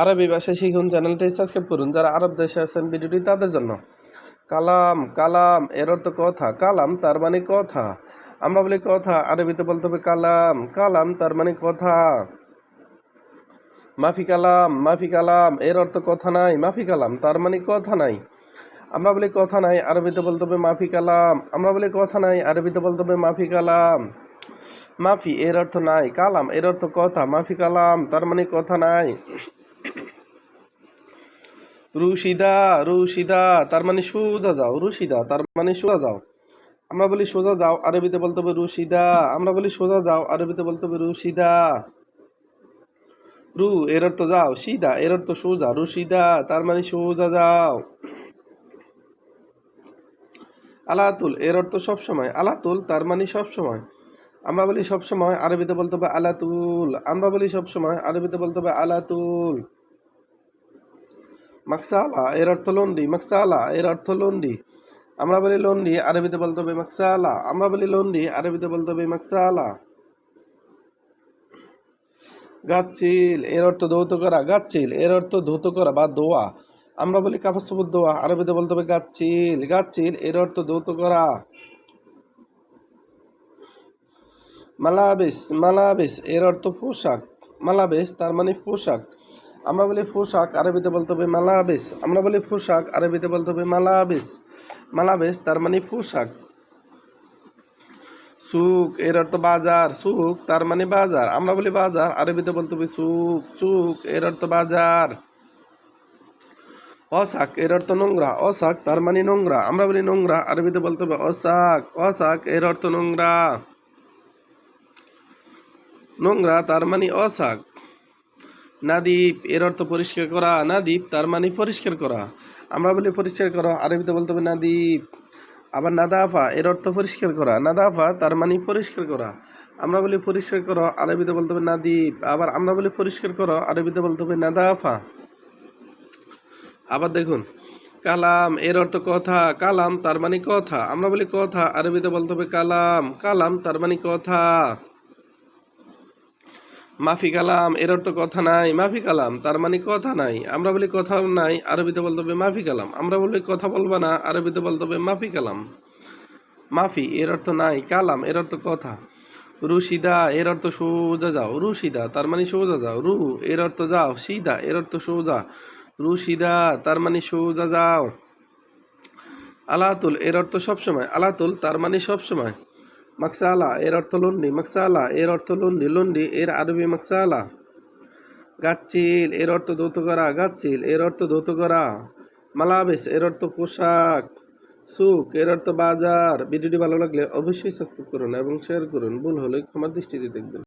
আরবি ভাষা শিখুন, চ্যানেলটি সাবস্ক্রাইব করুন। যারা আরব দেশে আছেন ভিডিওটি তাদের জন্য। কালাম কালাম, এর অর্থ কথা। কালাম, তার মানে কথা। আমরা বলি কথা, আরবিতে বলতে হবে কালাম। কালাম, তার মানে কথা। মাফি কালাম মাফি কালাম, এর অর্থ কথা নাই। মাফি কালাম, তার মানে কথা নাই। আমরা বলি কথা নাই, আরবিতে বলতে হবে মাফি কালাম। আমরা বলি কথা নাই, আরবিতে বলতে হবে মাফি কালাম। মাফি, এর অর্থ নাই। কালাম, এর অর্থ কথা। মাফি কালাম, তার মানে কথা নাই। রুশিদা রুশিদা, তার মানে সোজা যাও, রুশিদা, তার মানে সোজা যাও। আমরা বলি সোজা যাও, আরবিতে বলতে হবে রুশিদা। আমরা বলি সোজা যাও, আরবিতে বলতে হবে রুশিদা। রু, এর অর্থ যাও, সিদা, এর অর্থ সোজা, রুশিদা, তার মানে সোজা যাও। আলাতুল, এর অর্থ সবসময় আলাতুল, তার মানে সবসময় আমরা বলি সবসময় আরবিতে বলতে হবে আলাতুল। আমরা বলি সবসময় আরবিতে বলতে হবে আলাতুল। মাকসালা, এর অর্থ লন্ডি, মাকসালা, এর অর্থ লন্ডি। আমরা বলি লন্ডি, আরবিতে বলতে হবে মাকসালা। আমরা বলি লন্ডি, আরবিতে বলতে হবে মাকসালা। গাচ্ছিল, এর অর্থ ধৌত করা, গাচ্ছিল, এর অর্থ ধৌত করা বা দোয়া। আমরা বলি কাপড় দোয়া, আরবিতে বলতে হবে গাচ্ছিল। গাচ্ছিল, এর অর্থ ধৌত করা। মালাবেশ মালাবেশ, এর অর্থ পোশাক। মালাবেশ, তার মানে পোশাক। আমরা বলি পোশাক, আরবিতে বলতে হবে মালাবেশ। আমরা বলি পোশাক, আরবিতে বলতে হবে মালাবেশ। মালাবেশ তার মানে পোশাক। সুক এর অর্থ বাজার। সুক তার মানে বাজার। আমরা বলি বাজার, আরবিতে বলতে হবে সুক সুক এর অর্থ বাজার। অশাক, এর অর্থ নোংরা। অশাক তার মানে নোংরা। আমরা বলি নোংরা, আরবিতে বলতে হবে অশাক। অশাক, এর অর্থ নোংরা। নোংরা তার মানে অশাক। নাদীপ এর অর্থ পরিষ্কার করা, না নাদীপ তার মানে পরিষ্কার করা। আমরা বলি পরিষ্কার করা আরবিতে বলতে হবে নাদীপ আবার নাদাফা এর অর্থ পরিষ্কার করা। নাদাফা তার মানে পরিষ্কার করা। আমরা বলি পরিষ্কার করো আরবিতে বলতে হবে নাদীপ আবার আমরা বলি পরিষ্কার করো আরবিতে বলতে হবে নাদাফা আবার দেখুন, কালাম, এর অর্থ কথা, কালাম, তার মানে কথা। আমরা বলি কথা আরবিতে বলতে হবে কালাম। কালাম, তার মানে কথা। মাফি কালাম এর অর্থ কথা নাই, মাফি কালাম, তার মানে কথা নাই। আমরা বলি কথা নাই, আরবিতে বলতে হবে মাফি কালাম। আমরা বলি কথা বলব না, আরবিতে বলতে হবে মাফি কালাম। মাফি এর অর্থ নাই, কালাম এর অর্থ কথা। রুশিদা এর অর্থ সোজা যাও, রুশিদা, তার মানে সোজা যাও, রু এর অর্থ যাও, সিদা এর অর্থ সোজা। রুশিদা, তার মানে সোজা যাও। আলাতুল এর অর্থ সবসময়, আলাতুল, তার মানে সবসময়। মাকসালা, এর অর্থ লন্ডি। মাকসালা, এর অর্থ লন্ডি। লন্ডি, এর আরবি মাকসালা। গাছিল এর অর্থ ধৌত করা গাছিল এর অর্থ ধৌত করা মালাবেশ, এর অর্থ পোশাক। সুখ, এর অর্থ বাজার। ভিডিওটি ভালো লাগলে অবশ্যই সাবস্ক্রাইব করুন এবং শেয়ার করুন। ভুল হলে ক্ষমার দৃষ্টিতে দেখবেন।